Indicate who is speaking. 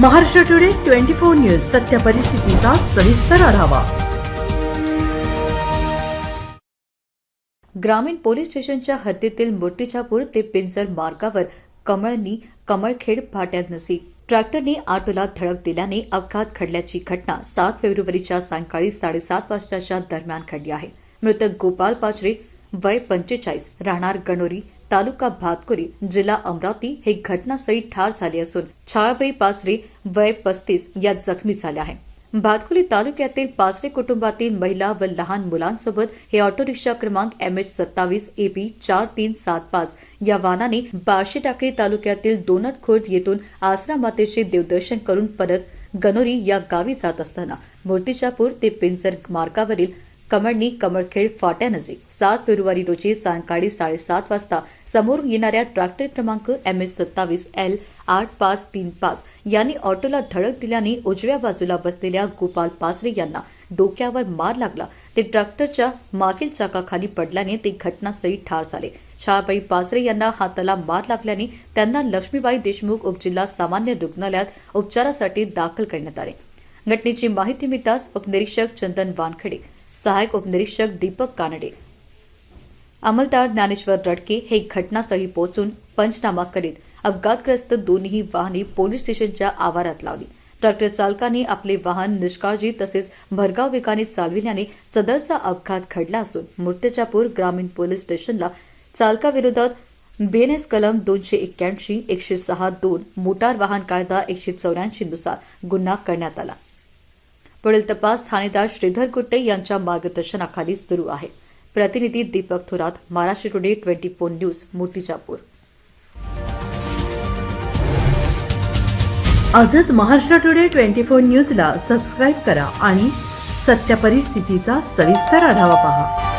Speaker 1: Maharashtra today twenty four news सत्य परिस्थितीचा सविस्तर आढावा.
Speaker 2: ग्रामीण पोलीस स्टेशनच्या हद्दीतील मूर्तिजापूर ते पिंजर मार्गावर कमळनी कमळखेड फाट्यात नसी. ट्रॅक्टरने ऑटोला धडक दिल्याने अपघात घडल्याची घटना सात फेब्रुवारीच्या सायंकाळी साडेसात वाजताच्या दरम्यान घडली आहे. मृतक गोपाल पाचरे वय पंचेचाळीस राहणार गणोरी तालुका भातकुरी जिल्हा अमरावती हे घटनास्थळी ठार झाले असून छायाबाई पासरे वय पस्तीस या जखमी झाल्या आहेत. भातकुली तालुक्यातील पाचरे कुटुंबातील महिला व लहान मुलांसोबत हे ऑटो रिक्षा क्रमांक एम एच सत्तावीस एपी चार तीन सात पाच या वाहनाने बार्शी टाकळी तालुक्यातील दोनत खुर्द येथून आसरा मातेचे देवदर्शन करून परत गनोरी या गावी जात असताना मूर्तिजापूर ते पिंजर मार्गावरील कमळनी कमळखेड फाट्यानजीक सात फेब्रुवारी रोजी सायंकाळी साडेसात वाजता समोरून येणाऱ्या ट्रॅक्टर क्रमांक एम एस सत्तावीस एल आठ पाच तीन पाच यांनी ऑटोला धडक दिल्याने उजव्या बाजूला बसलेल्या गोपाल पासरे यांना डोक्यावर मार लागला. ते ट्रॅक्टरच्या मागील चाकाखाली पडल्याने ते घटनास्थळी ठार झाले. छायाबाई पासरे यांना हाताला मार लागल्याने त्यांना लक्ष्मीबाई देशमुख उपजिल्हा सामान्य रुग्णालयात उपचारासाठी दाखल करण्यात आले. घटनेची माहिती मिळताच उपनिरीक्षक चंदन वानखडे सहायक उपनिरीक्षक दीपक कानडे. अंमलदार ज्ञानेश्वर रडके हे घटनास्थळी पोहोचून पंचनामा करीत अपघातग्रस्त दोन्ही वाहने पोलीस स्टेशनच्या आवारात लावली. ट्रॅक्टर चालकाने आपले वाहन निष्काळजी तसेच भरगाव वेगाने चालविल्याने सदरचा अपघात घडला असून मूर्तिजापूर ग्रामीण पोलीस स्टेशनला चालकाविरोधात बीएनएस कलम दोनशे एक्क्याऐंशी एकशे सहा दोन मोटार वाहन कायदा एकशे चौऱ्याऐंशी नुसार गुन्हा करण्यात आला. पुढील तपास ठाणेदार श्रीधर गुट्टे यांच्या मार्गदर्शनाखाली सुरू आहे. प्रतिनिधी Deepak Thorat Maharashtra today twenty four news Murtijapur.
Speaker 1: आजच महाराष्ट्र टुडे ट्वेंटी फोर न्यूजला सबस्क्राईब करा आणि सत्य परिस्थितीचा सविस्तर आढावा पहा.